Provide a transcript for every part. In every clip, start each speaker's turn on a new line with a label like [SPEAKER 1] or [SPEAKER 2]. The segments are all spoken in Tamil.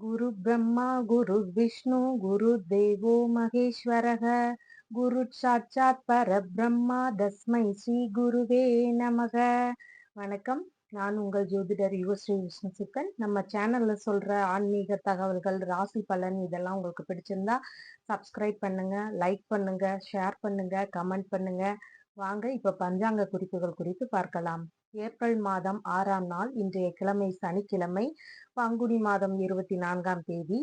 [SPEAKER 1] குரு பிரம்மா குரு விஷ்ணு குரு தேவோ மகேஸ்வரக. குரு சாட்சாத் பரபிரம்மா தஸ்மை ஸ்ரீ குருவே நமக. வணக்கம். நான் உங்கள் ஜோதிடர் யுவஸ்ரீ விஷ்ணு சித்தன். நம்ம சேனல்ல சொல்ற ஆன்மீக தகவல்கள் ராசி பலன் இதெல்லாம் உங்களுக்கு பிடிச்சிருந்தா சப்ஸ்கிரைப் பண்ணுங்க லைக் பண்ணுங்க ஷேர் பண்ணுங்க கமெண்ட் பண்ணுங்க. வாங்க இப்ப பஞ்சாங்க குறிப்புகள் குறித்து பார்க்கலாம். ஏப்ரல் மாதம் ஆறாம் நாள் இன்றைய கிழமை சனிக்கிழமை பங்குனி மாதம் இருபத்தி நான்காம் தேதி.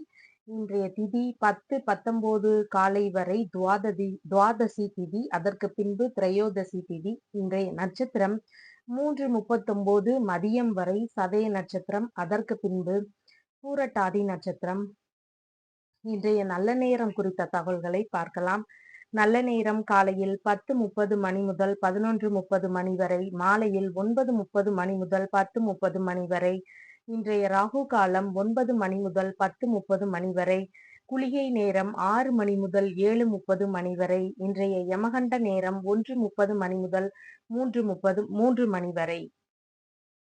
[SPEAKER 1] இன்றைய திதி பத்து பத்தொன்பது காலை வரை துவாததி துவாதசி திதி அதற்கு பின்பு திரையோதசி திதி இன்றைய நட்சத்திரம். மூன்று முப்பத்தொன்பது மதியம் வரை சதய நட்சத்திரம் அதற்கு பின்பு பூரட்டாதி நட்சத்திரம். இன்றைய நல்ல நேரம் குறித்த தகவல்களை பார்க்கலாம். நல்ல நேரம் காலையில் பத்து முப்பது மணி முதல் பதினொன்று முப்பது மணி வரை மாலையில் ஒன்பது முப்பது மணி முதல் பத்து முப்பது மணி வரை இன்றைய ராகு காலம் ஒன்பது மணி முதல் பத்து முப்பது மணி வரை குளிகை நேரம் ஆறு மணி முதல் ஏழு முப்பது மணி வரை இன்றைய யமகண்ட நேரம் ஒன்று முப்பது மணி முதல் மூன்று முப்பது மூன்று மணி வரை.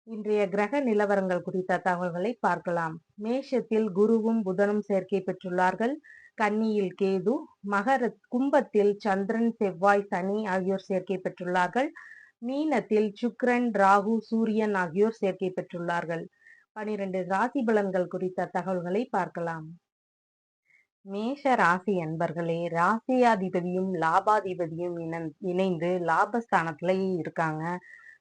[SPEAKER 1] இன்றைய கிரக நிலவரங்கள் குறித்த தகவல்களை பார்க்கலாம். மேஷத்தில் குருவும் புதனும் சேர்க்கை பெற்றுள்ளார்கள். கன்னியில் கேது மகர கும்பத்தில் சந்திரன் செவ்வாய் சனி ஆகியோர் சேர்க்கை பெற்றுள்ளார்கள். மீனத்தில் சுக்ரன் ராகு சூரியன் ஆகியோர் சேர்க்கை பெற்றுள்ளார்கள். பனிரெண்டு ராசி பலன்கள் குறித்த தகவல்களை பார்க்கலாம். மேஷ ராசி அன்பர்களே ராசியாதிபதியும் லாபாதிபதியும் இணைந்து லாபஸ்தானத்திலேயே இருக்காங்க.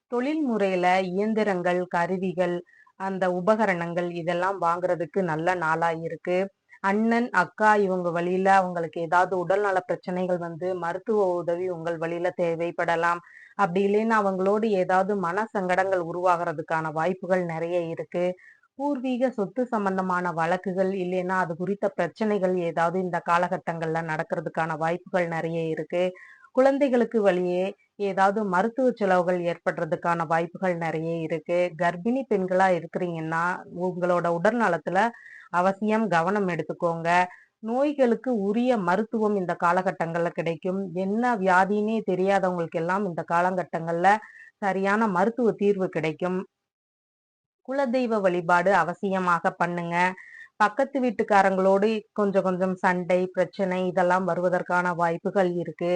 [SPEAKER 1] தொழில் முறையில இயந்திரங்கள் கருவிகள் அந்த உபகரணங்கள் இதெல்லாம் வாங்குறதுக்கு நல்ல நாளா இருக்கு அண்ணன் அக்கா இவங்க வழியில அவங்களுக்கு ஏதாவது உடல்நல பிரச்சனைகள் வந்து மருத்துவ உதவி உங்கள் வழியில தேவைப்படலாம். அப்படி இல்லைன்னா அவங்களோடு ஏதாவது மன சங்கடங்கள் உருவாகிறதுக்கான வாய்ப்புகள் நிறைய இருக்கு. பூர்வீக சொத்து சம்பந்தமான வழக்குகள் இல்லைன்னா அது குறித்த பிரச்சனைகள் ஏதாவது இந்த காலகட்டங்கள்ல நடக்கிறதுக்கான வாய்ப்புகள் நிறைய இருக்கு. குழந்தைகளுக்கு வழியே ஏதாவது மருத்துவ செலவுகள் ஏற்படுறதுக்கான வாய்ப்புகள் நிறைய இருக்கு. கர்ப்பிணி பெண்களா இருக்கிறீங்கன்னா உங்களோட உடல் நலத்துல அவசியம் கவனம் எடுத்துக்கோங்க. நோய்களுக்கு உரிய மருத்துவம் இந்த காலகட்டங்கள்ல கிடைக்கும். என்ன வியாதினே தெரியாதவங்களுக்கு எல்லாம் இந்த காலகட்டங்கள்ல சரியான மருத்துவ தீர்வு கிடைக்கும். குலதெய்வ வழிபாடு அவசியமாக பண்ணுங்க. பக்கத்து வீட்டுக்காரங்களோடு கொஞ்சம் கொஞ்சம் சண்டை பிரச்சனை இதெல்லாம் வருவதற்கான வாய்ப்புகள் இருக்கு.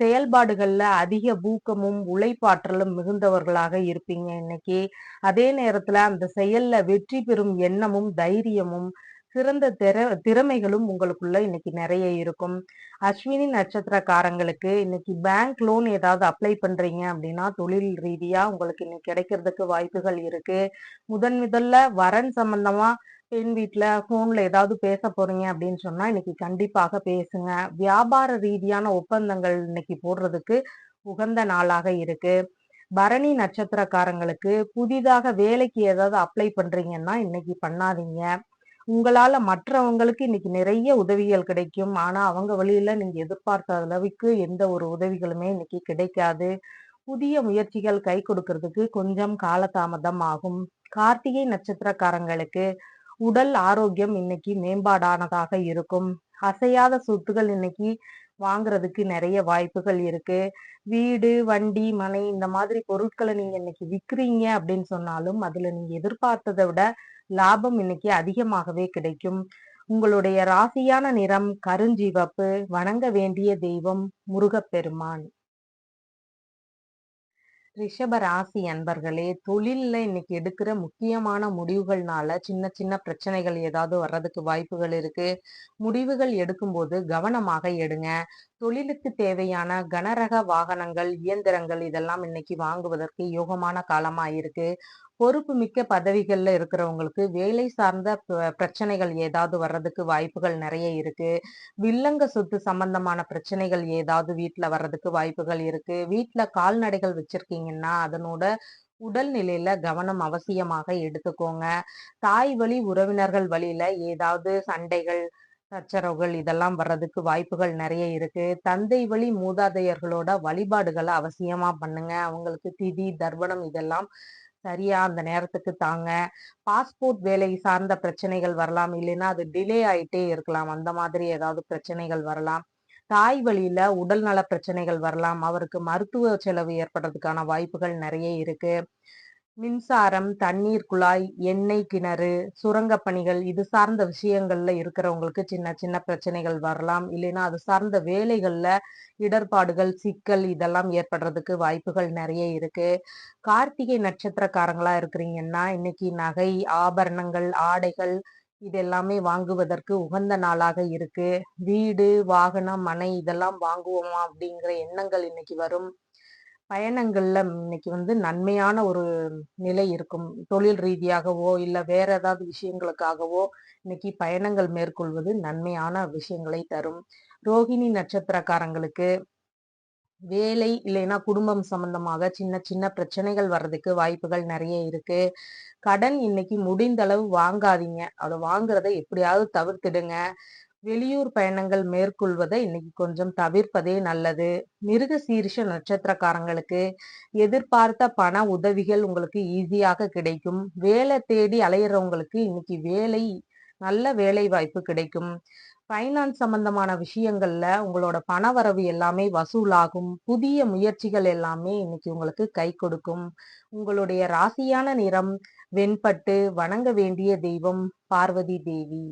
[SPEAKER 1] செயல்பாடுகள்ல அதிக ஊக்கமும் உழைப்பாற்றலும் மிகுந்தவர்களாக இருப்பீங்க இன்னைக்கு. அதே நேரத்துல அந்த செயல்ல வெற்றி பெறும் எண்ணமும் தைரியமும் சிறந்த திற திறமைகளும் உங்களுக்குள்ள இன்னைக்கு நிறைய இருக்கும். அஸ்வினி நட்சத்திரக்காரங்களுக்கு இன்னைக்கு பேங்க் லோன் ஏதாவது அப்ளை பண்றீங்க அப்படின்னா தொழில் ரீதியா உங்களுக்கு இன்னைக்கு கிடைக்கிறதுக்கு வாய்ப்புகள் இருக்கு. முதன் முதல்ல வரன் சம்பந்தமா பெண் வீட்டில் ஃபோனில் ஏதாவது பேச போறீங்க அப்படின்னு சொன்னால் இன்னைக்கு கண்டிப்பாக பேசுங்க. வியாபார ரீதியான ஒப்பந்தங்கள் இன்னைக்கு போடுறதுக்கு உகந்த நாளாக இருக்கு. பரணி நட்சத்திரக்காரங்களுக்கு புதிதாக வேலைக்கு ஏதாவது அப்ளை பண்றீங்கன்னா இன்னைக்கு பண்ணாதீங்க. உங்களால மற்றவங்களுக்கு இன்னைக்கு நிறைய உதவிகள் கிடைக்கும். ஆனா அவங்க வழியில நீங்க எதிர்பார்த்த அளவுக்கு எந்த ஒரு உதவிகளுமே இன்னைக்கு கிடைக்காது. புதிய முயற்சிகள் கை கொடுக்கறதுக்கு கொஞ்சம் காலதாமதம் ஆகும். கார்த்திகை நட்சத்திரக்காரங்களுக்கு உடல் ஆரோக்கியம் இன்னைக்கு மேம்பாடானதாக இருக்கும். அசையாத சொத்துகள் இன்னைக்கு வாங்குறதுக்கு நிறைய வாய்ப்புகள் இருக்கு. வீடு வண்டி மனை இந்த மாதிரி பொருட்களை நீங்க இன்னைக்கு விற்கிறீங்க அப்படின்னு சொன்னாலும் அதுல நீங்க எதிர்பார்த்ததை விட லாபம் இன்னைக்கு அதிகமாகவே கிடைக்கும். உங்களுடைய ராசியான நிறம் கருஞ்சிவப்பு வணங்க வேண்டிய தெய்வம் முருகப்பெருமான். ரிஷப ராசி அன்பர்களே தொழில்ல இன்னைக்கு எடுக்கிற முக்கியமான முடிவுகள்னால சின்ன சின்ன பிரச்சனைகள் ஏதாவது வர்றதுக்கு வாய்ப்புகள் இருக்கு. முடிவுகள் எடுக்கும்போது கவனமாக எடுங்க. தொழிலுக்கு தேவையான கனரக வாகனங்கள் இயந்திரங்கள் இதெல்லாம் இன்னைக்கு வாங்குவதற்கு யோகமான காலமா இருக்கு. பொறுப்பு மிக்க பதவிகளில் இருக்கிறவங்களுக்கு வேலை சார்ந்த பிரச்சனைகள் ஏதாவது வர்றதுக்கு வாய்ப்புகள் நிறைய இருக்கு. வில்லங்க சொத்து சம்பந்தமான பிரச்சனைகள் ஏதாவது வீட்டில் வர்றதுக்கு வாய்ப்புகள் இருக்கு. வீட்டில் கால்நடைகள் வச்சிருக்கீங்கன்னா அதனோட உடல் நிலையில கவனம் அவசியமாக எடுத்துக்கோங்க. தாய் வழி உறவினர்கள் வழியில ஏதாவது சண்டைகள் சச்சரவுகள் இதெல்லாம் வர்றதுக்கு வாய்ப்புகள் நிறைய இருக்கு. தந்தை வழி மூதாதையர்களோட வழிபாடுகளை அவசியமா பண்ணுங்க. அவங்களுக்கு திதி தர்ப்பணம் இதெல்லாம் சரியா அந்த நேரத்துக்கு தாங்க. பாஸ்போர்ட் வேலை சார்ந்த பிரச்சனைகள் வரலாம். இல்லைன்னா அது டிலே ஆயிட்டே இருக்கலாம். அந்த மாதிரி ஏதாவது பிரச்சனைகள் வரலாம். தாய் வழியில உடல் நல பிரச்சனைகள் வரலாம். அவருக்கு மருத்துவ செலவு ஏற்படுறதுக்கான வாய்ப்புகள் நிறைய இருக்கு. மின்சாரம் தண்ணீர் குழாய் எண்ணெய் கிணறு சுரங்க பணிகள் இது சார்ந்த விஷயங்கள்ல இருக்கிறவங்களுக்கு சின்ன சின்ன பிரச்சனைகள் வரலாம். இல்லைன்னா அது சார்ந்த வேலைகள்ல இடர்பாடுகள் சிக்கல் இதெல்லாம் ஏற்படுறதுக்கு வாய்ப்புகள் நிறைய இருக்கு. கார்த்திகை நட்சத்திரக்காரங்களா இருக்கிறீங்கன்னா இன்னைக்கு நகை ஆபரணங்கள் ஆடைகள் இதெல்லாமே வாங்குவதற்கு உகந்த நாளாக இருக்கு. வீடு வாகனம் மனை இதெல்லாம் வாங்குவோமா அப்படிங்கிற எண்ணங்கள் இன்னைக்கு வரும். பயணங்கள்ல இன்னைக்கு வந்து நன்மையான ஒரு நிலை இருக்கும். தொழில் ரீதியாகவோ இல்ல வேற ஏதாவது விஷயங்களுக்காகவோ இன்னைக்கு பயணங்கள் மேற்கொள்வது நன்மையான விஷயங்களை தரும். ரோகிணி நட்சத்திரக்காரங்களுக்கு வேலை இல்லைன்னா குடும்பம் சம்பந்தமாக சின்ன சின்ன பிரச்சனைகள் வர்றதுக்கு வாய்ப்புகள் நிறைய இருக்கு. கடன் இன்னைக்கு முடிந்த அளவு வாங்காதீங்க. அதை வாங்குறத எப்படியாவது தவிர்த்துடுங்க. வெளியூர் பயணங்கள் மேற்கொள்வதை இன்னைக்கு கொஞ்சம் தவிர்ப்பதே நல்லது. மிருக சீரிஷ நட்சத்திரக்காரங்களுக்கு எதிர்பார்த்த பண உதவிகள் உங்களுக்கு ஈஸியாக கிடைக்கும். வேலை தேடி அலையிறவங்களுக்கு இன்னைக்கு வேலை நல்ல வேலை வாய்ப்பு கிடைக்கும். ஃபைனான்ஸ் சம்பந்தமான விஷயங்கள்ல உங்களோட பணவரவு எல்லாமே வசூலாகும். புதிய முயற்சிகள் எல்லாமே இன்னைக்கு உங்களுக்கு கை கொடுக்கும். உங்களுடைய ராசியான நிறம் வெண்பட்டு வணங்க வேண்டிய தெய்வம் பார்வதி தேவி.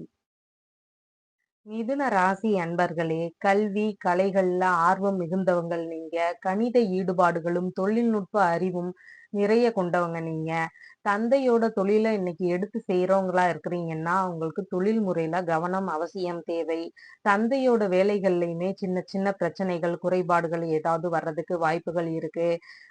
[SPEAKER 1] மிதுன ராசி அன்பர்களே கல்வி கலைகள்ல ஆர்வம் மிகுந்தவங்கள் நீங்க. கணித ஈடுபாடுகளும் தொழில்நுட்ப அறிவும் நிறைய கொண்டவங்க நீங்க. தந்தையோட தொழிலை இன்னைக்கு எடுத்து செய்யறவங்களா இருக்கிறீங்கன்னா அவங்களுக்கு தொழில் முறையில கவனம் அவசியம் தேவை. தந்தையோட வேலைகள்லையுமே சின்ன சின்ன பிரச்சனைகள் குறைபாடுகள் ஏதாவது வர்றதுக்கு வாய்ப்புகள் இருக்கு.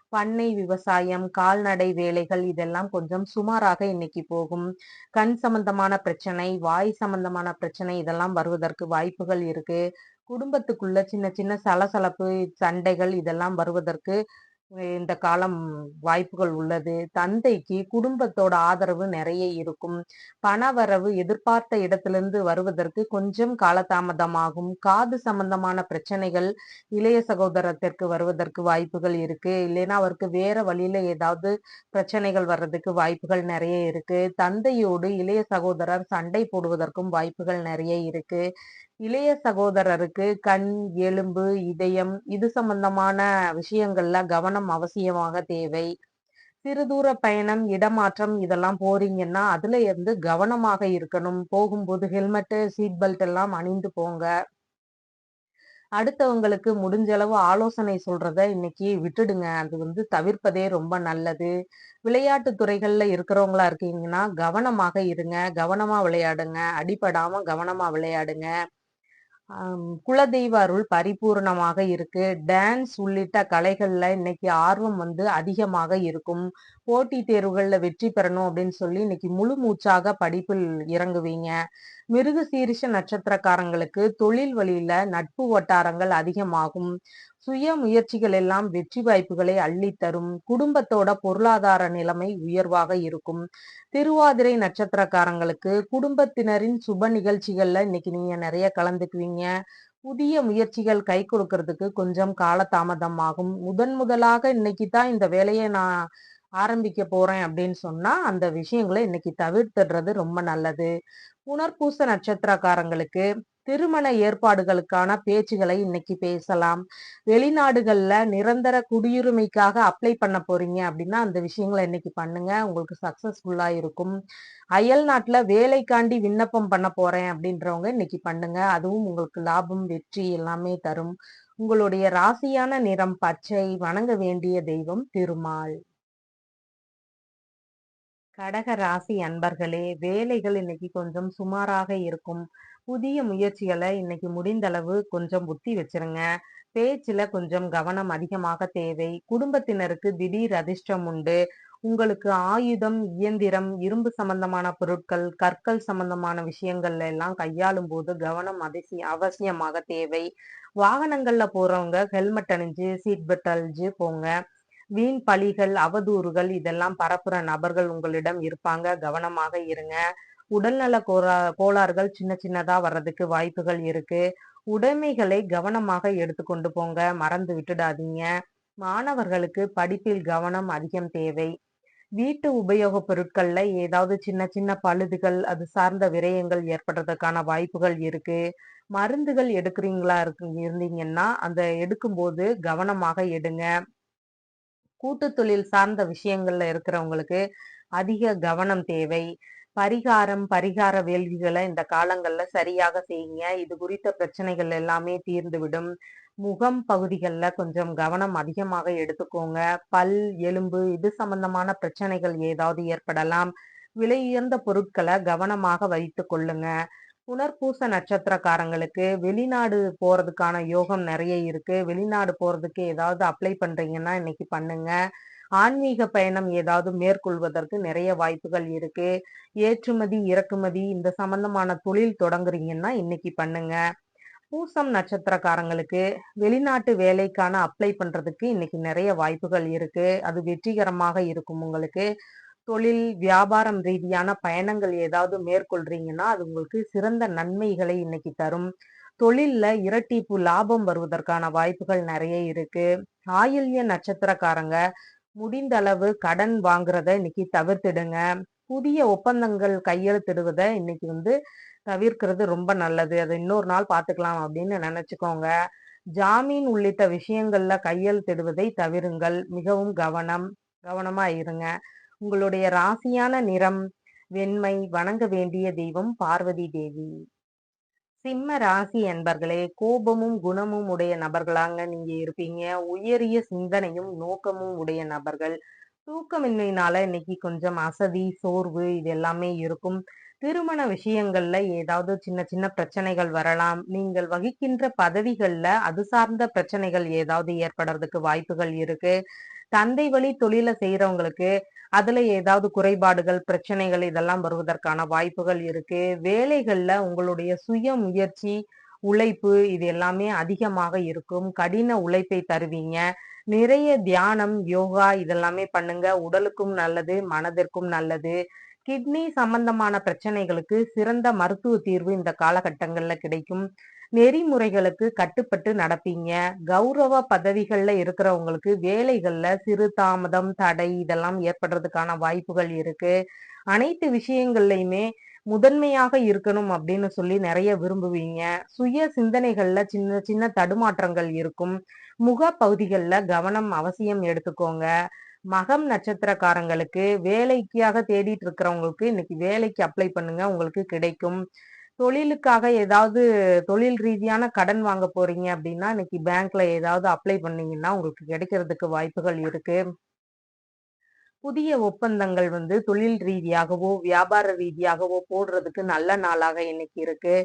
[SPEAKER 1] பண்ணை விவசாயம் கால்நடை வேலைகள் இதெல்லாம் கொஞ்சம் சுமாராக இன்னைக்கு போகும். கண் சம்பந்தமான பிரச்சனை வாய் சம்பந்தமான பிரச்சனை இதெல்லாம் வருவதற்கு வாய்ப்புகள் இருக்கு. குடும்பத்துக்குள்ள சின்ன சின்ன சலசலப்பு சண்டைகள் இதெல்லாம் வருவதற்கு இந்த காலம் வாய்ப்புகள் உள்ளது. தந்தைக்கு குடும்பத்தோட ஆதரவு நிறைய இருக்கும். பணவரவு எதிர்பார்த்த இடத்திலிருந்து வருவதற்கு கொஞ்சம் காலதாமதமாகும். காது சம்பந்தமான பிரச்சனைகள் இளைய சகோதரத்திற்கு வருவதற்கு வாய்ப்புகள் இருக்கு. இல்லைன்னா அவருக்கு வேற வழியில ஏதாவது பிரச்சனைகள் வர்றதுக்கு வாய்ப்புகள் நிறைய இருக்கு. தந்தையோடு இளைய சகோதரர் சண்டை போடுவதற்கும் வாய்ப்புகள் நிறைய இருக்கு. இளைய சகோதரருக்கு கண் எலும்பு இதயம் இது சம்பந்தமான விஷயங்கள்ல கவனம் அவசியமாக தேவை. சிறு தூர பயணம் இடமாற்றம் இதெல்லாம் போறீங்கன்னா அதுல இருந்து கவனமாக இருக்கணும். போகும்போது ஹெல்மெட்டு சீட் பெல்ட் எல்லாம் அணிந்து போங்க. அடுத்தவங்களுக்கு முடிஞ்ச அளவு ஆலோசனை சொல்றத இன்னைக்கு விட்டுடுங்க. அது வந்து தவிர்ப்பதே ரொம்ப நல்லது. விளையாட்டு துறைகள்ல இருக்கிறவங்களா இருக்கீங்கன்னா கவனமாக இருங்க. கவனமா விளையாடுங்க. அடிபடாம கவனமா விளையாடுங்க. குலதெய்வ அருள் பரிபூர்ணமாக இருக்கு. டான்ஸ் உள்ளிட்ட கலைகளில் இன்னைக்கு ஆர்வம் வந்து அதிகமாக இருக்கும். போட்டி தேர்வுகளில் வெற்றி பெறணும் அப்படின்னு சொல்லி இன்னைக்கு முழு மூச்சாக படிப்பில் இறங்குவீங்க. மிருக சீரிஷ நட்சத்திரக்காரங்களுக்கு தொழில் வழியில நட்பு வட்டாரங்கள் அதிகமாகும். சுய முயற்சிகள் எல்லாம் வெற்றி வாய்ப்புகளை அள்ளித்தரும் குடும்பத்தோட பொருளாதார நிலைமை உயர்வாக இருக்கும். திருவாதிரை நட்சத்திரக்காரங்களுக்கு குடும்பத்தினரின் சுப நிகழ்ச்சிகள்ல இன்னைக்கு நீங்க நிறைய கலந்துக்குவீங்க. புதிய முயற்சிகள் கை கொடுக்கறதுக்கு கொஞ்சம் காலதாமதம் ஆகும். முதன் முதலாக இன்னைக்கு தான் இந்த வேலையை நான் ஆரம்பிக்க போறேன் அப்படின்னு சொன்னா அந்த விஷயங்களை இன்னைக்கு தவிர்த்துடுறது ரொம்ப நல்லது. புனர்பூச நட்சத்திரக்காரங்களுக்கு திருமண ஏற்பாடுகளுக்கான பேச்சுகளை இன்னைக்கு பேசலாம். வெளிநாடுகள்ல நிரந்தர குடியுரிமைக்காக அப்ளை பண்ண போறீங்க அப்படின்னா அந்த விஷயங்களை இன்னைக்கு பண்ணுங்க. உங்களுக்கு சக்சஸ்ஃபுல்லா இருக்கும். அயல் நாட்டுல வேலைக்காண்டி விண்ணப்பம் பண்ண போறேன் அப்படின்றவங்க இன்னைக்கு பண்ணுங்க. அதுவும் உங்களுக்கு லாபம் வெற்றி எல்லாமே தரும். உங்களுடைய ராசியான நிறம் பச்சை. வணங்க வேண்டிய தெய்வம் திருமால். கடக ராசி அன்பர்களே வேலைகள் இன்னைக்கு கொஞ்சம் சுமாராக இருக்கும். புதிய முயற்சிகளை இன்னைக்கு முடிந்தளவு கொஞ்சம் புத்தி வச்சிருங்க. பேச்சுல கொஞ்சம் கவனம் அதிகமாக தேவை. குடும்பத்தினருக்கு திடீர் அதிர்ஷ்டம் உண்டு. உங்களுக்கு ஆயுதம் இயந்திரம் இரும்பு சம்பந்தமான பொருட்கள் கற்கள் சம்பந்தமான விஷயங்கள்ல எல்லாம் கையாளும் போது கவனம் அதிசய அவசியமாக தேவை. வாகனங்கள்ல போறவங்க ஹெல்மெட் அணிஞ்சு சீட் பெல்ட் அணிஞ்சு போங்க. வீண் பழிகள் அவதூறுகள் இதெல்லாம் பரப்புற நபர்கள் உங்களிடம் இருப்பாங்க. கவனமாக இருங்க. உடல்நல கோரா கோளாறுகள் சின்ன சின்னதா வர்றதுக்கு வாய்ப்புகள் இருக்கு. உடைமைகளை கவனமாக எடுத்துக்கொண்டு போங்க. மறந்து விட்டுடாதீங்க. மாணவர்களுக்கு படிப்பில் கவனம் அதிகம் தேவை. வீட்டு உபயோக பொருட்கள்ல ஏதாவது சின்ன சின்ன பழுதுகள் அது சார்ந்த விரயங்கள் ஏற்படுறதுக்கான வாய்ப்புகள் இருக்கு. மருந்துகள் எடுக்கிறீங்களா இருக்கு இருந்தீங்கன்னா அந்த எடுக்கும்போது கவனமாக எடுங்க. கூட்டு தொழில் சார்ந்த விஷயங்கள்ல இருக்கிறவங்களுக்கு அதிக கவனம் தேவை. பரிகாரம் பரிகார வேள்விகளை இந்த காலங்கள்ல சரியாக செய்யுங்க. இது குறித்த பிரச்சனைகள் எல்லாமே தீர்ந்துவிடும் முகம் பகுதிகளில் கொஞ்சம் கவனம் அதிகமாக எடுத்துக்கோங்க. பல் எலும்பு இது சம்பந்தமான பிரச்சனைகள் ஏதாவது ஏற்படலாம். விலை உயர்ந்த பொருட்களை கவனமாக வைத்து கொள்ளுங்க. புனர்பூச நட்சத்திரக்காரங்களுக்கு வெளிநாடு போறதுக்கான யோகம் நிறைய இருக்கு. வெளிநாடு போறதுக்கு ஏதாவது அப்ளை பண்றீங்கன்னா இன்னைக்கு பண்ணுங்க. ஆன்மீக பயணம் ஏதாவது மேற்கொள்வதற்கு நிறைய வாய்ப்புகள் இருக்கு. ஏற்றுமதி இறக்குமதி இந்த சம்பந்தமான தொழில் தொடங்குறீங்கன்னா இன்னைக்கு பண்ணுங்க. பூசம் நட்சத்திரக்காரங்களுக்கு வெளிநாட்டு வேலைக்கான அப்ளை பண்றதுக்கு இன்னைக்கு நிறைய வாய்ப்புகள் இருக்கு. அது வெற்றிகரமாக இருக்கும் உங்களுக்கு. தொழில் வியாபாரம் ரீதியான பயணங்கள் ஏதாவது மேற்கொள்றீங்கன்னா அது உங்களுக்கு சிறந்த நன்மைகளை இன்னைக்கு தரும். தொழில்ல இரட்டிப்பு லாபம் வருவதற்கான வாய்ப்புகள் நிறைய இருக்கு. ஆயில்ய நட்சத்திரக்காரங்க முடிந்த அளவு கடன் வாங்குறத இன்னைக்கு தவிர்த்திடுங்க. புதிய ஒப்பந்தங்கள் கையெழுத்திடுவதை இன்னைக்கு வந்து தவிர்க்கிறது ரொம்ப நல்லது. அதை இன்னொரு நாள் பார்த்துக்கலாம் அப்படின்னு நினச்சிக்கோங்க. ஜாமீன் உள்ளிட்ட விஷயங்கள்ல கையெழுத்திடுவதை தவிருங்கள். மிகவும் கவனம் கவனமா இருங்க. உங்களுடைய ராசியான நிறம் வெண்மை வணங்க வேண்டிய தெய்வம் பார்வதி தேவி. சிம்ம ராசி என்பர்களே கோபமும் குணமும் உடைய நபர்களாங்க நீங்க இருப்பீங்க. உயரிய சிந்தனையும் நோக்கமும் உடைய நபர்கள். தூக்கமின்மையினால இன்னைக்கு கொஞ்சம் அசதி சோர்வு இது எல்லாமே இருக்கும். திருமண விஷயங்கள்ல ஏதாவது சின்ன சின்ன பிரச்சனைகள் வரலாம். நீங்கள் வகிக்கின்ற பதவிகள்ல அது சார்ந்த பிரச்சனைகள் ஏதாவது ஏற்படுறதுக்கு வாய்ப்புகள் இருக்கு. தந்தை வழி தொழில செய்யறவங்களுக்கு அதுல ஏதாவது குறைபாடுகள் பிரச்சனைகள் இதெல்லாம் வருவதற்கான வாய்ப்புகள் இருக்கு. வேலைகள்ல உங்களுடைய சுய முயற்சி உழைப்பு இது எல்லாமே அதிகமாக இருக்கும். கடின உழைப்பை தருவீங்க. நிறைய தியானம் யோகா இதெல்லாமே பண்ணுங்க. உடலுக்கும் நல்லது மனதிற்கும் நல்லது. கிட்னி சம்பந்தமான பிரச்சனைகளுக்கு சிறந்த மருத்துவ தீர்வு இந்த காலகட்டங்கள்ல கிடைக்கும். நெறிமுறைகளுக்கு கட்டுப்பட்டு நடப்பீங்க. கௌரவ பதவிகள்ல இருக்கிறவங்களுக்கு வேலைகள்ல சிறு தாமதம் தடை இதெல்லாம் ஏற்படுறதுக்கான வாய்ப்புகள் இருக்கு. அனைத்து விஷயங்கள்லையுமே முதன்மையாக இருக்கணும் அப்படின்னு சொல்லி நிறைய விரும்புவீங்க. சுய சிந்தனைகள்ல சின்ன சின்ன தடுமாற்றங்கள் இருக்கும். முக பகுதிகளில் கவனம் அவசியம் எடுத்துக்கோங்க. மகம் நட்சத்திரக்காரங்களுக்கு வேலைக்காக தேடிட்டு இருக்கிறவங்களுக்கு இன்னைக்கு வேலைக்கு அப்ளை பண்ணுங்க உங்களுக்கு கிடைக்கும். தொழிலுக்காக ஏதாவது தொழில் ரீதியான கடன் வாங்க போறீங்க அப்படின்னா இன்னைக்கு பேங்க்ல ஏதாவது அப்ளை பண்ணீங்கன்னா உங்களுக்கு கிடைக்கிறதுக்கு வாய்ப்புகள் இருக்கு. புதிய ஒப்பந்தங்கள் வந்து தொழில் ரீதியாகவோ வியாபார ரீதியாகவோ போடுறதுக்கு நல்ல நாளாக இன்னைக்கு இருக்கு.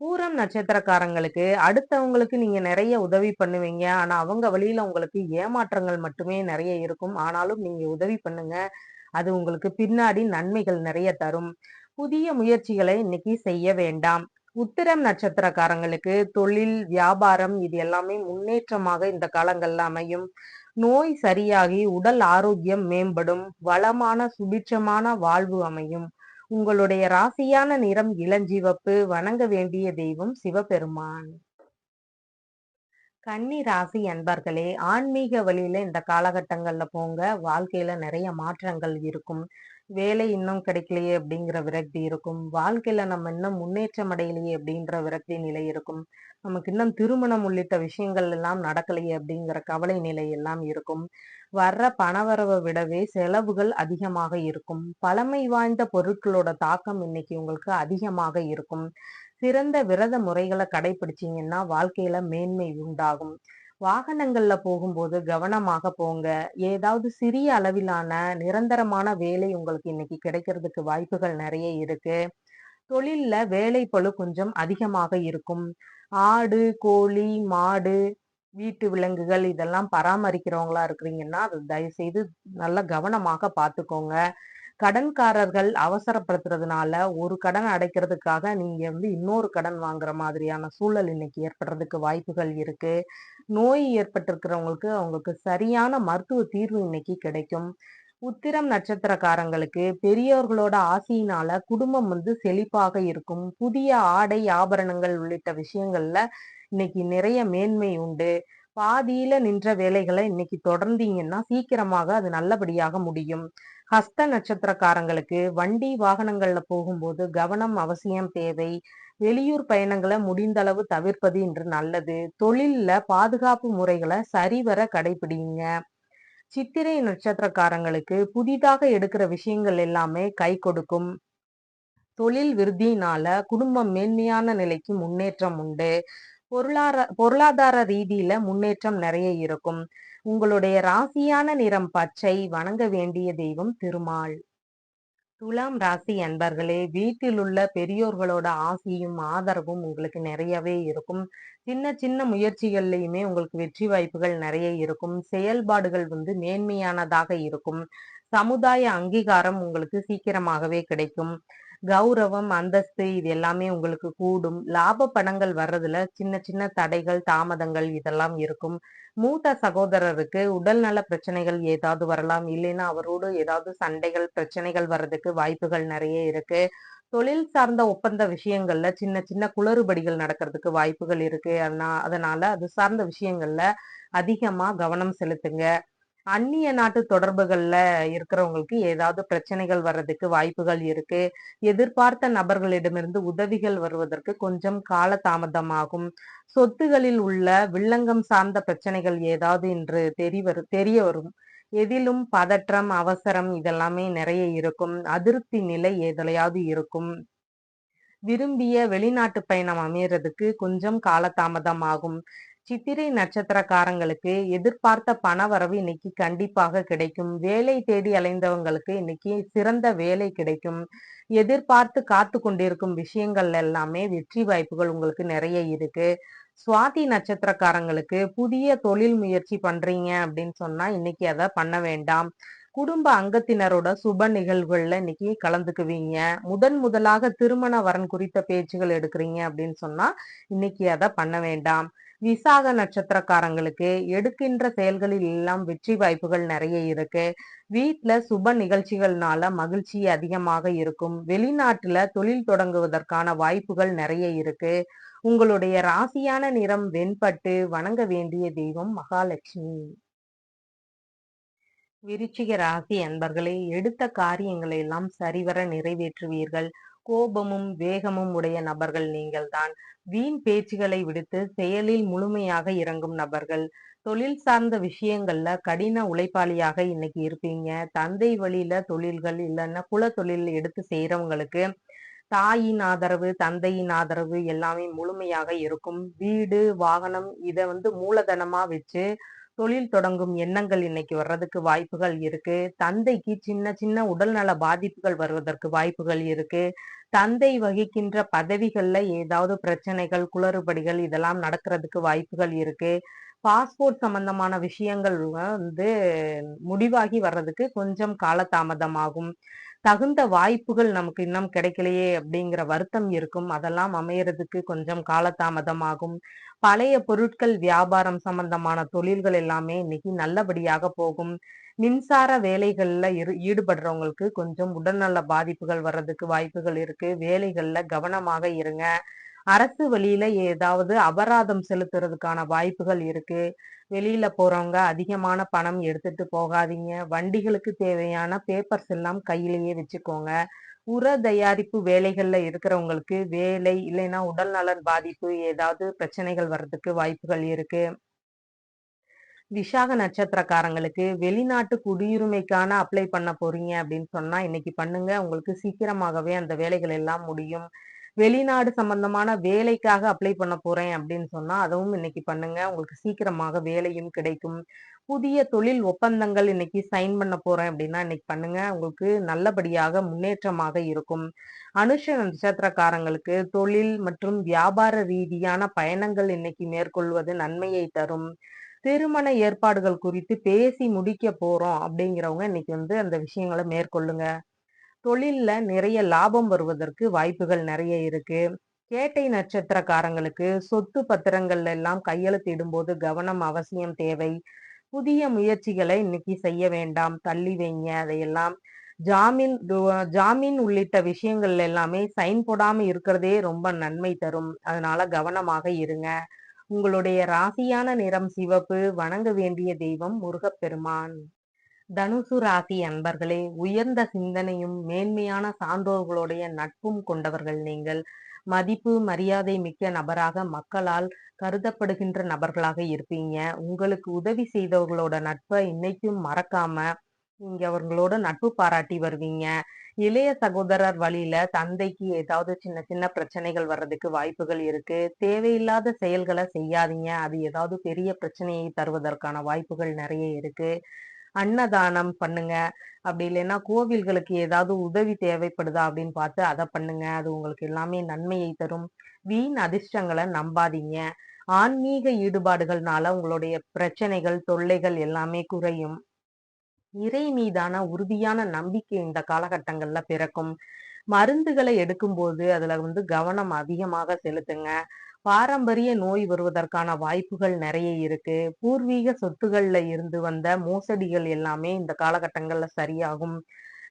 [SPEAKER 1] பூரம் நட்சத்திரக்காரங்களுக்கு அடுத்தவங்களுக்கு நீங்க நிறைய உதவி பண்ணுவீங்க. ஆனா அவங்க வழியில உங்களுக்கு ஏமாற்றங்கள் மட்டுமே நிறைய இருக்கும். ஆனாலும் நீங்க உதவி பண்ணுங்க. அது உங்களுக்கு பின்னாடி நன்மைகள் நிறைய தரும். புதிய முயற்சிகளை இன்னைக்கு செய்ய வேண்டாம். உத்திரம் நட்சத்திரக்காரங்களுக்கு தொழில் வியாபாரம் இது எல்லாமே முன்னேற்றமாக இந்த காலங்கள்ல அமையும். நோய் சரியாகி உடல் ஆரோக்கியம் மேம்படும். வளமான சுபிட்சமான வாழ்வு அமையும். உங்களுடைய ராசியான நிறம் இளஞ்சிவப்பு வணங்க வேண்டிய தெய்வம் சிவபெருமான். கன்னி ராசி அன்பர்களே ஆன்மீக வழியில இந்த காலகட்டங்கள்ல போங்க. வாழ்க்கையில நிறைய மாற்றங்கள் இருக்கும். வேலை இன்னும் கிடைக்கலையே அப்படிங்கிற விரக்தி இருக்கும். வாழ்க்கையில நம்ம இன்னும் முன்னேற்றம் அடையலையே அப்படின்ற விரக்தி நிலை இருக்கும். நமக்கு இன்னும் திருமணம் உள்ளிட்ட விஷயங்கள் எல்லாம் நடக்கலையே அப்படிங்கிற கவலை நிலை எல்லாம் இருக்கும். வர்ற பணவரவை விடவே செலவுகள் அதிகமாக இருக்கும். பழமை வாய்ந்த பொருட்களோட தாக்கம் இன்னைக்கு உங்களுக்கு அதிகமாக இருக்கும். சிறந்த விரத முறைகளை கடைபிடிச்சிங்கன்னா வாழ்க்கையில மேன்மை உண்டாகும். வாகனங்கள்ல போகும்போது கவனமாக போங்க. ஏதாவது சிறிய அளவிலான நிரந்தரமான வேலை உங்களுக்கு இன்னைக்கு கிடைக்கிறதுக்கு வாய்ப்புகள் நிறைய இருக்கு. தொழில்ல வேலை பழு கொஞ்சம் அதிகமாக இருக்கும். ஆடு கோழி மாடு வீட்டு விலங்குகள் இதெல்லாம் பராமரிக்கிறவங்களா இருக்கிறீங்கன்னா அது தயவு செய்து நல்ல கவனமாக பார்த்துக்கோங்க கடன்காரர்கள் அவசரப்படுத்துறதுனால ஒரு கடன் அடைக்கிறதுக்காக நீங்க வந்து இன்னொரு கடன் வாங்குற மாதிரியான சூழல் இன்னைக்கு ஏற்படுறதுக்கு வாய்ப்புகள் இருக்கு. நோய் ஏற்பட்டிருக்கிறவங்களுக்கு அவங்களுக்கு சரியான மருத்துவ தீர்வு இன்னைக்கு கிடைக்கும். உத்திரம் நட்சத்திரக்காரங்களுக்கு பெரியோர்களோட ஆசையினால குடும்பம் வந்து செழிப்பாக இருக்கும். புதிய ஆடை ஆபரணங்கள் உள்ளிட்ட விஷயங்கள்ல இன்னைக்கு நிறைய மேன்மை உண்டு. பாதியில நின்ற வேலைகளை இன்னைக்கு தொடர்ந்தீங்கன்னா சீக்கிரமாக அது நல்லபடியாக முடியும். ஹஸ்த நட்சத்திரக்காரங்களுக்கு வண்டி வாகனங்கள்ல போகும்போது கவனம் அவசியம் தேவை. வெளியூர் பயணங்களை முடிந்த அளவு தவிர்ப்பது இன்று நல்லது. தொழில்ல பாதுகாப்பு முறைகளை சரிவர கடைபிடிங்க. சித்திரை நட்சத்திரக்காரங்களுக்கு புதிதாக எடுக்கிற விஷயங்கள் எல்லாமே கை கொடுக்கும். தொழில் விருத்தினால குடும்பம் மேன்மையான நிலைக்கு முன்னேற்றம் உண்டு. பொருளாதார பொருளாதார ரீதியில முன்னேற்றம் நிறைய இருக்கும். உங்களுடைய ராசியான நிறம் பச்சை வணங்க வேண்டிய தெய்வம் திருமால். துலாம் ராசி அன்பர்களே வீட்டில் உள்ள பெரியோர்களோட ஆசியும் ஆதரவும் உங்களுக்கு நிறையவே இருக்கும். சின்ன சின்ன முயற்சிகள்லையுமே உங்களுக்கு வெற்றி வாய்ப்புகள் நிறைய இருக்கும். செயல்பாடுகள் வந்து மேன்மையானதாக இருக்கும். சமுதாய அங்கீகாரம் உங்களுக்கு சீக்கிரமாகவே கிடைக்கும். கௌரவம் அந்தஸ்து இது எல்லாமே உங்களுக்கு கூடும். லாப பணங்கள் வர்றதுல சின்ன சின்ன தடைகள் தாமதங்கள் இதெல்லாம் இருக்கும். மூத்த சகோதரருக்கு உடல் நல பிரச்சனைகள் ஏதாவது வரலாம். இல்லைன்னா அவரோடு ஏதாவது சண்டைகள் பிரச்சனைகள் வர்றதுக்கு வாய்ப்புகள் நிறைய இருக்கு. தொழில் சார்ந்த ஒப்பந்த விஷயங்கள்ல சின்ன சின்ன குளறுபடிகள் நடக்கிறதுக்கு வாய்ப்புகள் இருக்கு. அதனால அது சார்ந்த விஷயங்கள்ல அதிகமா கவனம் செலுத்துங்க. அந்நிய நாட்டு தொடர்புகள்ல இருக்கிறவங்களுக்கு ஏதாவது பிரச்சனைகள் வர்றதுக்கு வாய்ப்புகள் இருக்கு. எதிர்பார்த்த நபர்களிடமிருந்து உதவிகள் வருவதற்கு கொஞ்சம் கால தாமதமாகும் சொத்துகளில் உள்ள வில்லங்கம் சார்ந்த பிரச்சனைகள் ஏதாவது என்று தெரிய தெரிய வரும். எதிலும் பதற்றம் அவசரம் இதெல்லாமே நிறைய இருக்கும். அதிருப்தி நிலை எதுலையாவது இருக்கும். விரும்பிய வெளிநாட்டு பயணம் அமையறதுக்கு கொஞ்சம் காலதாமதம் ஆகும் சித்திரை நட்சத்திரக்காரங்களுக்கு எதிர்பார்த்த பணவரவு இன்னைக்கு கண்டிப்பாக கிடைக்கும். வேலை தேடி அலைந்தவங்களுக்கு இன்னைக்கு சிறந்த வேலை கிடைக்கும். எதிர்பார்த்து காத்து கொண்டிருக்கும் விஷயங்கள் எல்லாமே வெற்றி வாய்ப்புகள் உங்களுக்கு நிறைய இருக்கு. சுவாதி நட்சத்திரக்காரங்களுக்கு புதிய தொழில் முயற்சி பண்றீங்க அப்படின்னு சொன்னா இன்னைக்கு அதை பண்ண வேண்டாம். குடும்ப அங்கத்தினரோட சுப நிகழ்வுகள்ல இன்னைக்கு கலந்துக்குவீங்க. முதன் முதலாக திருமண வரன் குறித்த பேச்சுகள் எடுக்கிறீங்க அப்படின்னு சொன்னா இன்னைக்கு அதை பண்ண வேண்டாம். விசாக நட்சத்திரக்காரங்களுக்கு எடுக்கின்ற செயல்களில் எல்லாம் வெற்றி வாய்ப்புகள் நிறைய இருக்கு. வீட்டில் சுப நிகழ்ச்சிகள்னால மகிழ்ச்சி அதிகமாக இருக்கும். வெளிநாட்டுல தொழில் தொடங்குவதற்கான வாய்ப்புகள் நிறைய இருக்கு. உங்களுடைய ராசியான நிறம் வெண்பட்டு வணங்க வேண்டிய தெய்வம் மகாலட்சுமி. விருச்சிக ராசி அன்பர்களே எடுத்த காரியங்களை எல்லாம் சரிவர நிறைவேற்றுவீர்கள். கோபமும் வேகமும் உடைய நபர்கள் நீங்கள்தான் வீண் பேச்சுகளை விடுத்து செயலில் முழுமையாக இறங்கும் நபர்கள். தொழில் சார்ந்த விஷயங்கள்ல கடின உழைப்பாளியாக இன்னைக்கு இருப்பீங்க. தந்தை வழியில தொழில்கள் இல்லைன்னா குல தொழில் எடுத்து செய்யறவங்களுக்கு தாயின் ஆதரவு தந்தையின் ஆதரவு எல்லாமே முழுமையாக இருக்கும். வீடு வாகனம் இதை வந்து மூலதனமா வச்சு தொழில் தொடங்கும் எண்ணங்கள் இன்னைக்கு வர்றதுக்கு வாய்ப்புகள் இருக்கு. தந்தைக்கு சின்ன சின்ன உடல்நல பாதிப்புகள் வருவதற்கு வாய்ப்புகள் இருக்கு. தந்தை வகிக்கின்ற பதவிகள்ல ஏதாவது பிரச்சனைகள் குளறுபடிகள் இதெல்லாம் நடக்கிறதுக்கு வாய்ப்புகள் இருக்கு. பாஸ்போர்ட் சம்பந்தமான விஷயங்கள் வந்து முடிவாகி வர்றதுக்கு கொஞ்சம் காலதாமதமாகும். தகுந்த வாய்ப்புகள் நமக்கு இன்னும் கிடைக்கலையே அப்படிங்கிற வருத்தம் இருக்கும். அதெல்லாம் அமையறதுக்கு கொஞ்சம் காலதாமதமாகும். பழைய பொருட்கள் வியாபாரம் சம்பந்தமான தொழில்கள் எல்லாமே இன்னைக்கு நல்லபடியாக போகும். மின்சார வேலைகள்ல இரு ஈடுபடுறவங்களுக்கு கொஞ்சம் உடல்நல பாதிப்புகள் வர்றதுக்கு வாய்ப்புகள் இருக்கு. வேலைகள்ல கவனமாக இருங்க. அரசு வழியில ஏதாவது அபராதம் செலுத்துறதுக்கான வாய்ப்புகள் இருக்கு. வெளியில போறவங்க அதிகமான பணம் எடுத்துட்டு போகாதீங்க. வண்டிகளுக்கு தேவையான பேப்பர்ஸ் எல்லாம் கையிலேயே வச்சுக்கோங்க. உர தயாரிப்பு வேலைகள்ல இருக்கிறவங்களுக்கு வேலை இல்லைன்னா உடல் நலன் பாதிப்பு ஏதாவது பிரச்சனைகள் வர்றதுக்கு வாய்ப்புகள் இருக்கு. விசாக நட்சத்திரக்காரங்களுக்கு வெளிநாட்டு குடியுரிமைக்கான அப்ளை பண்ண போறீங்க அப்படின்னு சொன்னா இன்னைக்கு பண்ணுங்க. உங்களுக்கு சீக்கிரமாகவே அந்த வேலைகள் எல்லாம் முடியும். வெளிநாடு சம்பந்தமான வேலைக்காக அப்ளை பண்ண போறேன் அப்படின்னு சொன்னா அதுவும் இன்னைக்கு பண்ணுங்க. உங்களுக்கு சீக்கிரமாக வேலையும் கிடைக்கும். புதிய தொழில் ஒப்பந்தங்கள் இன்னைக்கு சைன் பண்ண போறேன் அப்படின்னா இன்னைக்கு பண்ணுங்க. உங்களுக்கு நல்லபடியாக முன்னேற்றமாக இருக்கும். அனுஷ நட்சத்திரக்காரங்களுக்கு தொழில் மற்றும் வியாபார ரீதியான பயணங்கள் இன்னைக்கு மேற்கொள்வது நன்மையை தரும். திருமண ஏற்பாடுகள் குறித்து பேசி முடிக்க போறோம் அப்படிங்கிறவங்க இன்னைக்கு வந்து அந்த விஷயங்களை மேற்கொள்ளுங்க. தொழில்ல நிறைய லாபம் வருவதற்கு வாய்ப்புகள் நிறைய இருக்கு. கேட்டை நட்சத்திரக்காரங்களுக்கு சொத்து பத்திரங்கள் எல்லாம் கையெழுத்திடும் போது கவனம் அவசியம் தேவை. புதிய முயற்சிகளை இன்னைக்கு செய்ய வேண்டாம். தள்ளி வைங்க. அதையெல்லாம் ஜாமீன் ஜாமீன் உள்ளிட்ட விஷயங்கள் எல்லாமே சைன் போடாம இருக்கிறதே ரொம்ப நன்மை தரும். அதனால கவனமாக இருங்க. உங்களுடைய ராசியான நிறம் சிவப்பு. வணங்க வேண்டிய தெய்வம் முருகப்பெருமான். தனுசு ராசி அன்பர்களே உயர்ந்த சிந்தனையும் மேன்மையான சான்றோர்களுடைய நட்பும் கொண்டவர்கள் நீங்கள். மதிப்பு மரியாதை மிக்க நபராக மக்களால் கருதப்படுகின்ற நபர்களாக இருப்பீங்க. உங்களுக்கு உதவி செய்தவர்களோட நட்பை இன்னைக்கும் மறக்காம நீங்க அவர்களோட நட்பு பாராட்டி வருவீங்க. இளைய சகோதரர் வழியில தந்தைக்கு ஏதாவது சின்ன சின்ன பிரச்சனைகள் வர்றதுக்கு வாய்ப்புகள் இருக்கு. தேவையில்லாத செயல்களை செய்யாதீங்க. அது ஏதாவது பெரிய பிரச்சனையை தருவதற்கான வாய்ப்புகள் நிறைய இருக்கு. அன்னதானம் பண்ணுங்க. அப்படி இல்லைன்னா கோவில்களுக்கு ஏதாவது உதவி தேவைப்படுதா அப்படின்னு பார்த்து அதை பண்ணுங்க. அது உங்களுக்கு எல்லாமே நன்மையை தரும். வீண் அதிர்ஷ்டங்களை நம்பாதீங்க. ஆன்மீக ஈடுபாடுகள்னால உங்களுடைய பிரச்சனைகள் தொல்லைகள் எல்லாமே குறையும். இறை மீதான உறுதியான நம்பிக்கை இந்த காலகட்டங்கள்ல பிறக்கும். மருந்துகளை எடுக்கும்போது அதுல வந்து கவனம் அதிகமாக செலுத்துங்க. பாரம்பரிய நோய் வருவதற்கான வாய்ப்புகள் நிறைய இருக்கு. பூர்வீக சொத்துகள்ல இருந்து வந்த மோசடிகள் எல்லாமே இந்த காலகட்டங்கள்ல சரியாகும்.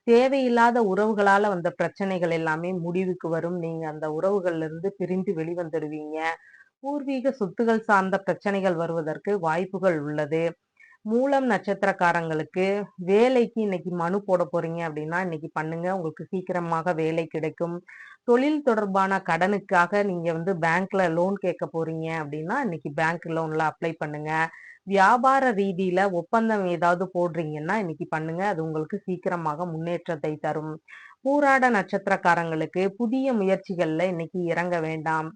[SPEAKER 1] தேவையில்லாத உறவுகளால வந்த பிரச்சனைகள் எல்லாமே முடிவுக்கு வரும். நீங்க அந்த உறவுகள்ல இருந்து பிரிந்து வெளிவந்துடுவீங்க. பூர்வீக சொத்துகள் சார்ந்த பிரச்சனைகள் வருவதற்கு வாய்ப்புகள் உள்ளது. மூலம் நட்சத்திரக்காரங்களுக்கு வேலைக்கு இன்னைக்கு மனு போட போறீங்க அப்படின்னா இன்னைக்கு பண்ணுங்க. உங்களுக்கு சீக்கிரமாக வேலை கிடைக்கும். தொழில் தொடர்பான கடனுக்காக நீங்க வந்து பேங்க்ல லோன் கேட்க போறீங்க அப்படின்னா இன்னைக்கு பேங்க் லோன்ல அப்ளை பண்ணுங்க. வியாபார ரீதியில ஒப்பந்தம் ஏதாவது போடுறீங்கன்னா இன்னைக்கு பண்ணுங்க. அது உங்களுக்கு சீக்கிரமாக முன்னேற்றத்தை தரும். பூராட நட்சத்திரக்காரங்களுக்கு புதிய முயற்சிகள்ல இன்னைக்கு இறங்க வேண்டாம்.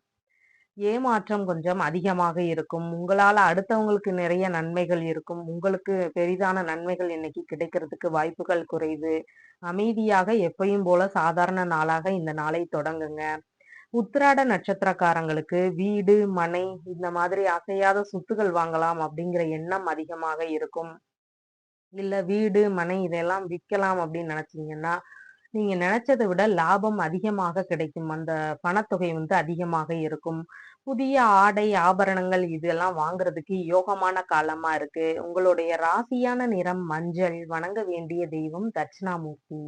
[SPEAKER 1] ஏமாற்றம் கொஞ்சம் அதிகமாக இருக்கும். உங்களால அடுத்தவங்களுக்கு நிறைய நன்மைகள் இருக்கும். உங்களுக்கு பெரிதான நன்மைகள் இன்னைக்கு கிடைக்கிறதுக்கு வாய்ப்புகள் குறைவு. அமைதியாக எப்பயும் போல சாதாரண நாளாக இந்த நாளை தொடங்குங்க. உத்திராட நட்சத்திரக்காரங்களுக்கு வீடு மனை இந்த மாதிரி அசையாத சொத்துகள் வாங்கலாம் அப்படிங்கிற எண்ணம் அதிகமாக இருக்கும். இல்ல வீடு மனை இதெல்லாம் விற்கலாம் அப்படின்னு நினைச்சீங்கன்னா நீங்க நினைச்சதை விட லாபம் அதிகமாக கிடைக்கும். அந்த பணத்தொகை வந்து அதிகமாக இருக்கும். புதிய ஆடை ஆபரணங்கள் இதெல்லாம் வாங்குறதுக்கு யோகமான காலமா இருக்கு. உங்களுடைய ராசியான நிறம் மஞ்சள் வணங்க வேண்டிய தெய்வம் தட்சிணாமூர்த்தி.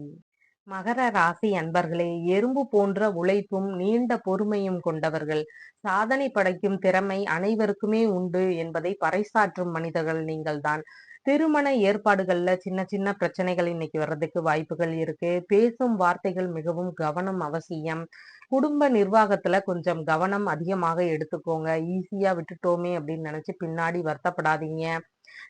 [SPEAKER 1] மகர ராசி அன்பர்களே எறும்பு போன்ற உழைப்பும் நீண்ட பொறுமையும் கொண்டவர்கள். சாதனை படைக்கும் திறமை அனைவருக்குமே உண்டு என்பதை பறைசாற்றும் மனிதர்கள் நீங்கள்தான். திருமண ஏற்பாடுகள்ல சின்ன சின்ன பிரச்சனைகள் இன்னைக்கு வர்றதுக்கு வாய்ப்புகள் இருக்கு. பேசும் வார்த்தைகள் மிகவும் கவனம் அவசியம். குடும்ப நிர்வாகத்துல கொஞ்சம் கவனம் அதிகமாக எடுத்துக்கோங்க. ஈஸியா விட்டுட்டோமே அப்படின்னு நினைச்சு பின்னாடி வருத்தப்படாதீங்க.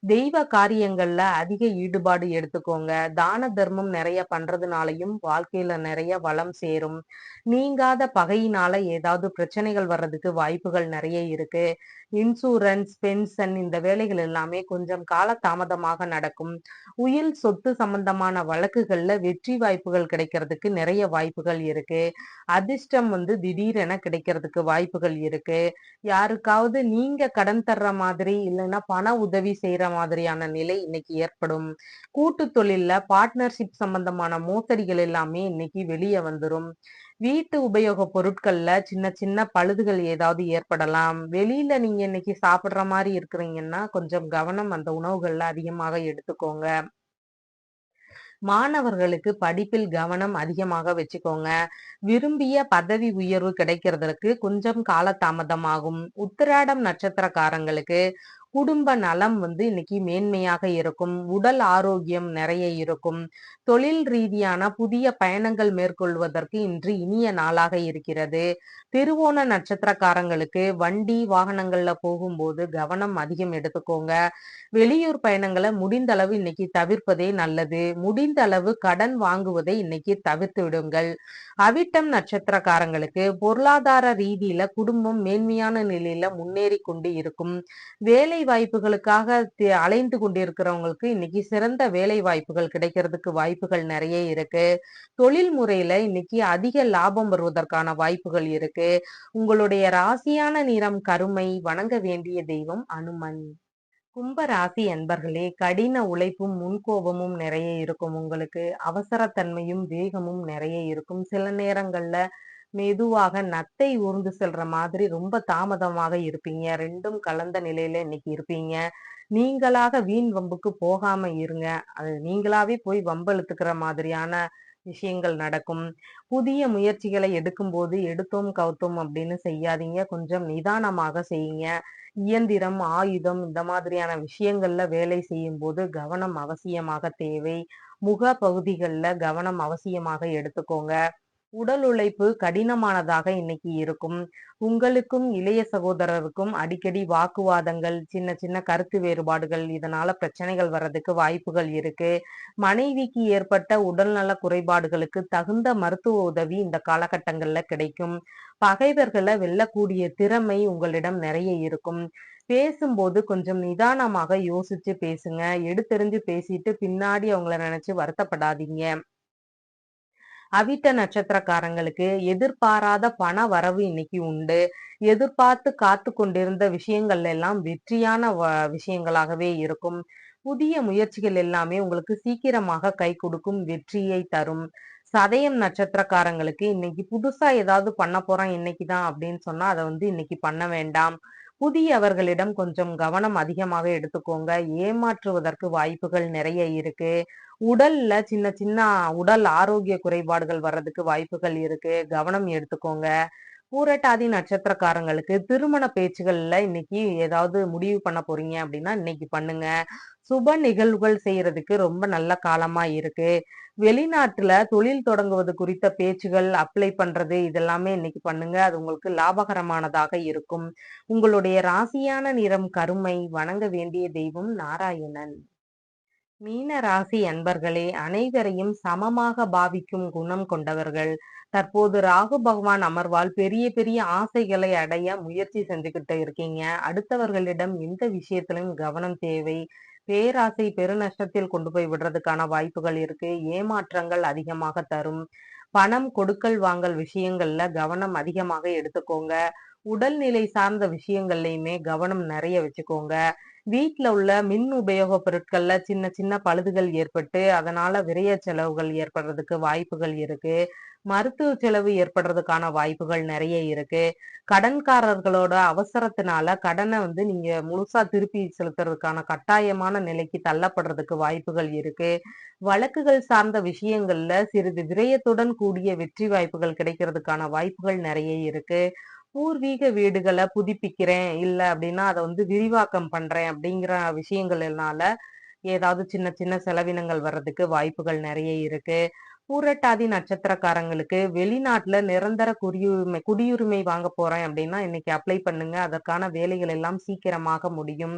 [SPEAKER 1] தெய்வ காரியங்கள்ல அதிக ஈடுபாடு எடுத்துக்கோங்க. தான தர்மம் நிறைய பண்றதுனாலையும் வாழ்க்கையில நிறைய வளம் சேரும். நீங்காத பகையினால ஏதாவது பிரச்சனைகள் வர்றதுக்கு வாய்ப்புகள் நிறைய இருக்கு. இன்சூரன்ஸ் பென்ஷன் இந்த வேலைகள் எல்லாமே கொஞ்சம் கால தாமதமாக நடக்கும். உயில் சொத்து சம்பந்தமான வழக்குகள்ல வெற்றி வாய்ப்புகள் கிடைக்கிறதுக்கு நிறைய வாய்ப்புகள் இருக்கு. அதிர்ஷ்டம் வந்து திடீரென கிடைக்கிறதுக்கு வாய்ப்புகள் இருக்கு. யாருக்காவது நீங்க கடன் தர்ற மாதிரி இல்லைன்னா பண உதவி செய்யற மாதிரியான நிலை இன்னைக்கு ஏற்படும். கூட்டு தொழில்ல பார்ட்னர்ஷிப் சம்பந்தமான மோசடிகள் எல்லாமே இன்னைக்கு வெளியே வந்துடும் வீட்டு உபயோக பொருட்கள்ல சின்ன சின்ன பழுதுகள் ஏதாவது ஏற்படலாம். வெளியில நீங்க இன்னைக்கு சாப்பிடுற மாதிரி இருக்கிறீங்கன்னா கொஞ்சம் கவனம் அந்த உணவுகள்ல அதிகமாக எடுத்துக்கோங்க. மாணவர்களுக்கு படிப்பில் கவனம் அதிகமாக வச்சுக்கோங்க. விரும்பிய பதவி உயர்வு கிடைக்கிறதுக்கு கொஞ்சம் காலதாமதமாகும். உத்திராடம் நட்சத்திரக்காரங்களுக்கு குடும்ப நலம் வந்து இன்னைக்கு மேன்மையாக இருக்கும். உடல் ஆரோக்கியம் நிறைய இருக்கும். தொழில் ரீதியான புதிய பயணங்கள் மேற்கொள்வதற்கு இன்று இனிய நாளாக இருக்கிறது. திருவோண நட்சத்திரக்காரங்களுக்கு வண்டி வாகனங்கள்ல போகும்போது கவனம் அதிகம் எடுத்துக்கோங்க. வெளியூர் பயணங்களை முடிந்த அளவு இன்னைக்கு தவிர்ப்பதே நல்லது. முடிந்த அளவு கடன் வாங்குவதை இன்னைக்கு தவிர்த்து விடுங்கள். அவிட்டம் நட்சத்திரக்காரங்களுக்கு பொருளாதார ரீதியில குடும்பம் மேன்மையான நிலையில முன்னேறி கொண்டு இருக்கும். வேலை வாய்ப்புகளுக்காக அலைந்து கொண்டிருக்கிறவங்களுக்கு இன்னைக்கு சிறந்த வேலை வாய்ப்புகள் கிடைக்கிறதுக்கு வாய்ப்புகள் நிறைய இருக்கு. தொழில் முறையில இன்னைக்கு அதிக லாபம் வருவதற்கான வாய்ப்புகள் இருக்கு. உங்களுடைய ராசியான நிறம் கருமை வணங்க வேண்டிய தெய்வம் அனுமன். கும்ப ராசி அன்பர்களே கடின உழைப்பும் முன்கோபமும் நிறைய இருக்கும் உங்களுக்கு. அவசரத்தன்மையும் வேகமும் நிறைய இருக்கும். சில நேரங்கள்ல மெதுவாக நத்தை ஊர்ந்து செல்ற மாதிரி ரொம்ப தாமதமாக இருப்பீங்க. ரெண்டும் கலந்த நிலையில இன்னைக்கு இருப்பீங்க. நீங்களாக வீண் வம்புக்கு போகாம இருங்க. அது நீங்களாவே போய் வம்பெழுத்துக்கிற மாதிரியான விஷயங்கள் நடக்கும். புதிய முயற்சிகளை எடுக்கும்போது எடுத்தோம் கவுத்தோம் அப்படின்னு செய்யாதீங்க. கொஞ்சம் நிதானமாக செய்யுங்க. இயந்திரம் ஆயுதம் இந்த மாதிரியான விஷயங்கள்ல வேலை செய்யும் போது கவனம் அவசியமாக தேவை. முக பகுதிகளில் கவனம் அவசியமாக எடுத்துக்கோங்க. உடல் உழைப்பு கடினமானதாக இன்னைக்கு இருக்கும். உங்களுக்கும் இளைய சகோதரருக்கும் அடிக்கடி வாக்குவாதங்கள் சின்ன சின்ன கருத்து வேறுபாடுகள் இதனால பிரச்சனைகள் வர்றதுக்கு வாய்ப்புகள் இருக்கு. மனைவிக்கு ஏற்பட்ட உடல்நல குறைபாடுகளுக்கு தகுந்த மருத்துவ உதவி இந்த காலகட்டங்கள்ல கிடைக்கும். பகைவர்களை வெல்லக்கூடிய திறமை உங்களிடம் நிறைய இருக்கும். பேசும்போது கொஞ்சம் நிதானமாக யோசிச்சு பேசுங்க. எடுத்தெறிஞ்சு பேசிட்டு பின்னாடி அவங்கள நினைச்சு வருத்தப்படாதீங்க. அவிட்ட நட்சத்திரக்காரங்களுக்கு எதிர்பாராத பண வரவு இன்னைக்கு உண்டு. எதிர்பார்த்து காத்து கொண்டிருந்த விஷயங்கள் எல்லாம் வெற்றியான விஷயங்களாகவே இருக்கும். புதிய முயற்சிகள் எல்லாமே உங்களுக்கு சீக்கிரமாக கை கொடுக்கும் வெற்றியை தரும். சதயம் நட்சத்திரக்காரங்களுக்கு இன்னைக்கு புதுசா ஏதாவது பண்ண போறோம் இன்னைக்குதான் அப்படின்னு சொன்னா அதை வந்து இன்னைக்கு பண்ண வேண்டாம். புதியவர்களிடம் கொஞ்சம் கவனம் அதிகமாக எடுத்துக்கோங்க. ஏமாற்றுவதற்கு வாய்ப்புகள் நிறைய இருக்கு. உடல்ல சின்ன சின்ன உடல் ஆரோக்கிய குறைபாடுகள் வர்றதுக்கு வாய்ப்புகள் இருக்கு. கவனம் எடுத்துக்கோங்க. பூரட்டாதி நட்சத்திரக்காரங்களுக்கு திருமண பேச்சுகள்ல இன்னைக்கு ஏதாவது முடிவு பண்ண போறீங்க அப்படின்னா இன்னைக்கு பண்ணுங்க. சுப நிகழ்வுகள் செய்யறதுக்கு ரொம்ப நல்ல காலமா இருக்கு. வெளிநாட்டுல தொழில் தொடங்குவது குறித்த பேச்சுகள் அப்ளை பண்றது இதெல்லாமே இன்னைக்கு பண்ணுங்க. அது உங்களுக்கு லாபகரமானதாக இருக்கும். உங்களுடைய ராசியான நிறம் கருமை. வணங்க வேண்டிய தெய்வம் நாராயணன். மீன ராசி அன்பர்களே அனைவரையும் சமமாக பாவிக்கும் குணம் கொண்டவர்கள். தற்போது ராகு பகவான் அமர்வால் பெரிய பெரிய ஆசைகளை அடைய முயற்சி செஞ்சுக்கிட்டு இருக்கீங்க. அடுத்தவர்களிடம் எந்த விஷயத்திலும் கவனம் தேவை. பேராசை பெருநஷ்டத்தில் கொண்டு போய் விடுறதுக்கான வாய்ப்புகள் இருக்கு. ஏமாற்றங்கள் அதிகமாக தரும். பணம் கொடுக்கல் வாங்கல் விஷயங்கள்ல கவனம் அதிகமாக எடுத்துக்கோங்க. உடல்நிலை சார்ந்த விஷயங்கள்லையுமே கவனம் நிறைய வச்சுக்கோங்க. வீட்டில் உள்ள மின் உபயோக பொருட்கள்ல சின்ன சின்ன பழுதுகள் ஏற்பட்டு அதனால விரைய செலவுகள் ஏற்படுறதுக்கு வாய்ப்புகள் இருக்கு. மருத்துவ செலவு ஏற்படுறதுக்கான வாய்ப்புகள் நிறைய இருக்கு. கடன்காரர்களோட அவசரத்தினால கடனை வந்து நீங்க முழுசா திருப்பி செலுத்துறதுக்கான கட்டாயமான நிலைக்கு தள்ளப்படுறதுக்கு வாய்ப்புகள் இருக்கு. வழக்குகள் சார்ந்த விஷயங்கள்ல சிறிது விரயத்துடன் கூடிய வெற்றி வாய்ப்புகள் கிடைக்கிறதுக்கான வாய்ப்புகள் நிறைய இருக்கு. பூர்வீக வீடுகளை புதுப்பிக்கிறேன் இல்ல அப்படின்னா அதை வந்து விரிவாக்கம் பண்றேன் அப்படிங்கிற விஷயங்கள்னால ஏதாவது சின்ன சின்ன செலவினங்கள் வர்றதுக்கு வாய்ப்புகள் நிறைய இருக்கு. பூரட்டாதி நட்சத்திரக்காரங்களுக்கு வெளிநாட்டுல நிரந்தர குடியுரிமை குடியுரிமை வாங்க போறேன் அப்படின்னா இன்னைக்கு அப்ளை பண்ணுங்க. அதற்கான வேலைகள் எல்லாம் சீக்கிரமாக முடியும்.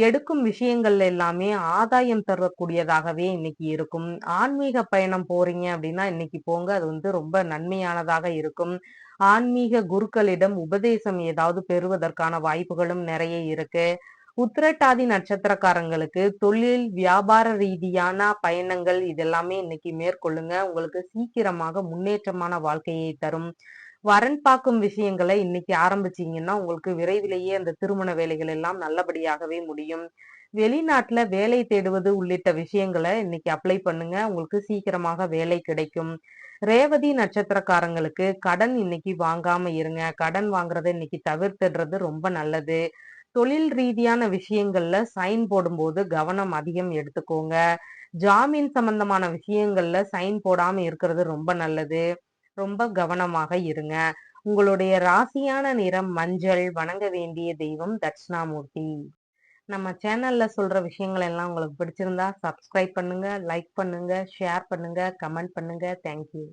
[SPEAKER 1] எடுக்கும் விஷயங்கள் எல்லாமே ஆதாயம் தரக்கூடியதாகவே இன்னைக்கு இருக்கும். ஆன்மீக பயணம் போறீங்க அப்படின்னா இன்னைக்கு போங்க. அது வந்து ரொம்ப நன்மையானதாக இருக்கும். ஆன்மீக குருக்களிடம் உபதேசம் ஏதாவது பெறுவதற்கான வாய்ப்புகளும் நிறைய இருக்கு. உத்திரட்டாதி நட்சத்திரக்காரங்களுக்கு தொழில் வியாபார ரீதியான பயணங்கள் இதெல்லாமே இன்னைக்கு மேற்கொள்ளுங்க. உங்களுக்கு சீக்கிரமாக முன்னேற்றமான வாழ்க்கையை தரும். வரன் பார்க்கும் விஷயங்களை இன்னைக்கு ஆரம்பிச்சீங்கன்னா உங்களுக்கு விரைவிலேயே அந்த திருமண வேலைகள் எல்லாம் நல்லபடியாகவே முடியும். வெளிநாட்டுல வேலை தேடுவது உள்ளிட்ட விஷயங்களை இன்னைக்கு அப்ளை பண்ணுங்க. உங்களுக்கு சீக்கிரமாக வேலை கிடைக்கும். ரேவதி நட்சத்திரக்காரங்களுக்கு கடன் இன்னைக்கு வாங்காம இருங்க. கடன் வாங்குறத இன்னைக்கு தவிர்த்துடுறது ரொம்ப நல்லது. தொழில் ரீதியான விஷயங்கள்ல சைன் போடும்போது கவனம் அதிகம் எடுத்துக்கோங்க. ஜாமீன் சம்பந்தமான விஷயங்கள்ல சைன் போடாம இருக்கிறது ரொம்ப நல்லது. ரொம்ப கவனமாக இருங்க. உங்களுடைய ராசியான நிறம் மஞ்சள். வணங்க வேண்டிய தெய்வம் தட்சிணாமூர்த்தி. நம்ம சேனல்ல சொல்ற விஷயங்கள் எல்லாம் உங்களுக்கு பிடிச்சிருந்தா சப்ஸ்கிரைப் பண்ணுங்க லைக் பண்ணுங்க ஷேர் பண்ணுங்க கமெண்ட் பண்ணுங்க. தேங்க்யூ